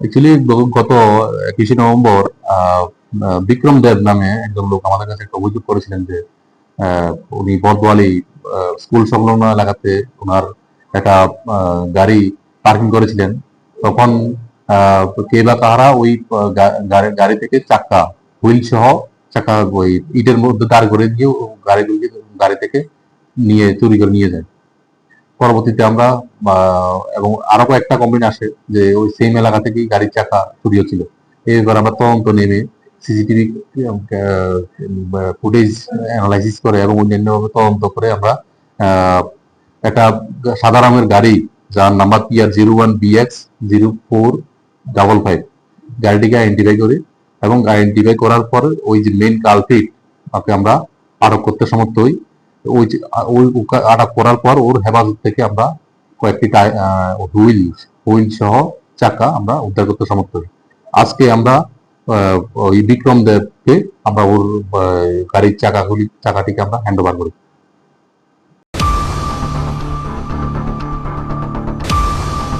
Actually গত একুশে November Vikram দেব নামে একজন লোক আমাদের কাছে একটা অভিযোগ করেছিলেন যে উনি বর্দোয়ালি স্কুল সংলগ্ন এলাকাতে ওনার একটা গাড়ি পার্কিং করেছিলেন। তখন কে বা কাহারা ওই গাড়ি গাড়ি থেকে চাকা, হুইল সহ চাকা ওই ইটের মধ্যে দাঁড় করে দিয়ে গাড়িগুলিকে গাড়ি থেকে নিয়ে, চুরি করে নিয়ে যায়। পরবর্তীতে আমরা এবং আরও কয়েকটা কমপ্লেন আসে যে ওই সেম এলাকা থেকেই গাড়ির চাকা চুরি হচ্ছিল এবার আমরা তদন্ত নেমে সিসিটিভি ফুটেজ অ্যানালাইসিস করে এবং অন্যান্যভাবে তদন্ত করে আমরা একটা সাদা রঙের গাড়ি যার number PR zero one BX zero four double five গাড়িটিকে আইডেন্টিফাই করি এবং আইডেন্টিফাই করার পর ওই যে মেন কালপিট ওকে আমরা আটক করতে সমর্থ হই। ওই ওই আটক করার পর ওর হেফাজত থেকে আমরা কয়েকটি হুইল হুইল সহ চাকা আমরা উদ্ধার করতে সমর্থ। হই আজকে আমরা ওই বিক্রম দেবকে আমরা ওর গাড়ির চাকাগুলি, চাকাটিকে আমরা হ্যান্ড ওভার করি